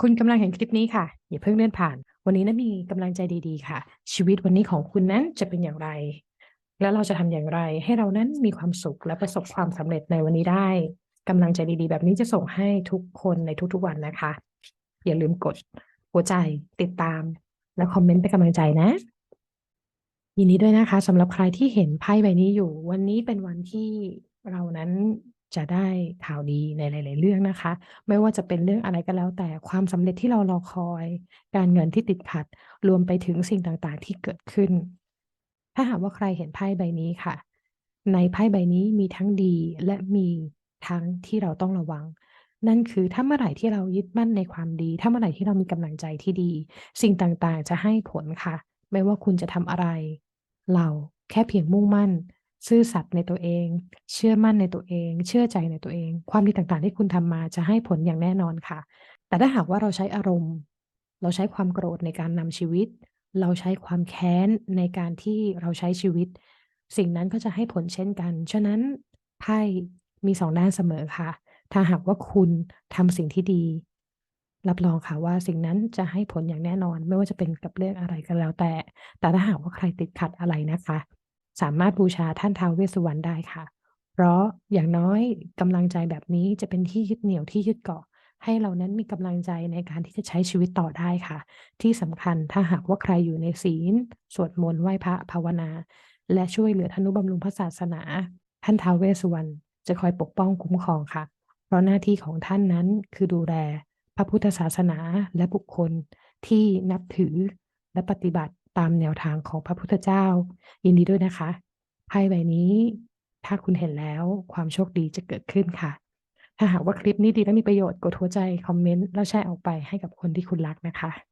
คุณกำลังเห็นคลิปนี้ค่ะ อย่าเพิ่งเลื่อนผ่าน วันนี้นะมีกำลังใจดีๆ ค่ะ ชีวิตวันนี้ของคุณนั้นจะเป็นอย่างไร และเราจะทำอย่างไร ให้เรานั้นมีความสุขและประสบความสำเร็จในวันนี้ได้กำลังใจดีๆ แบบนี้จะส่งให้ทุกคนในทุกๆวันนะคะ อย่าลืมกดหัวใจติดตาม และคอมเมนต์เป็นกำลังใจนะยินดีด้วยนะคะสำหรับใครที่เห็นไพ่ใบนี้อยู่ วันนี้เป็นวันที่เรานั้น จะได้ข่าวดีในหลาย ๆ เรื่องนะคะ ไม่ว่าจะเป็นเรื่องอะไรก็แล้ว แต่ความสำเร็จที่เรารอคอย การเงินที่ติดขัด รวมไปถึงสิ่งต่าง ๆ ที่เกิดขึ้น ถ้าหากว่าใครเห็นไพ่ใบนี้ค่ะ ในไพ่ใบนี้มีทั้งดีและมีทั้งที่เราต้องระวัง นั่นคือถ้าเมื่อไหร่ที่เรายึดมั่นในความดี ถ้าเมื่อไหร่ที่เรามีกำลังใจที่ดี สิ่งต่าง ๆ จะให้ผลค่ะ ไม่ว่าคุณจะทำอะไร เราแค่เพียงมุ่งมั่น ซื่อสัตย์ในตัวเอง เชื่อมั่นในตัวเอง เชื่อใจในตัวเอง ความดีต่างๆ ที่คุณทำมาจะให้ผลอย่างแน่นอนค่ะ แต่ถ้าหากว่าเราใช้อารมณ์ เราใช้ความโกรธในการนำชีวิต เราใช้ความแค้นในการที่เราใช้ชีวิต สิ่งนั้นก็จะให้ผลเช่นกัน ฉะนั้นไพ่มีสองด้านเสมอค่ะ ถ้าหากว่าคุณทำสิ่งที่ดี รับรองค่ะว่าสิ่งนั้นจะให้ผลอย่างแน่นอน ไม่ว่าจะเป็นกับเรื่องอะไรก็แล้วแต่ แต่ถ้าหากว่าใครติดขัดอะไรนะคะ สามารถบูชาท่านท้าวเวสสุวรรณได้ค่ะ เพราะอย่างน้อยกำลังใจแบบนี้จะเป็นที่ยึดเหนี่ยวที่ยึดเกาะ ให้เรานั้นมีกำลังใจในการที่จะใช้ชีวิตต่อได้ค่ะ ที่สำคัญถ้าหากว่าใครอยู่ในศีล สวดมนต์ไหว้พระภาวนา และช่วยเหลือทนุบำรุงพระศาสนา ท่านท้าวเวสสุวรรณจะคอยปกป้องคุ้มครองค่ะ เพราะหน้าที่ของท่านนั้นคือดูแลพระพุทธศาสนาและบุคคลที่นับถือและปฏิบัติ ตามแนวทางของพระพุทธเจ้า ยินดีด้วยนะคะไพ่ใบนี้ ถ้าคุณเห็นแล้วความโชคดีจะเกิดขึ้นค่ะ ถ้าหากว่าคลิปนี้ดีและมีประโยชน์กดหัวใจคอมเมนต์แล้วแชร์ออกไปให้กับคนที่คุณรักนะคะ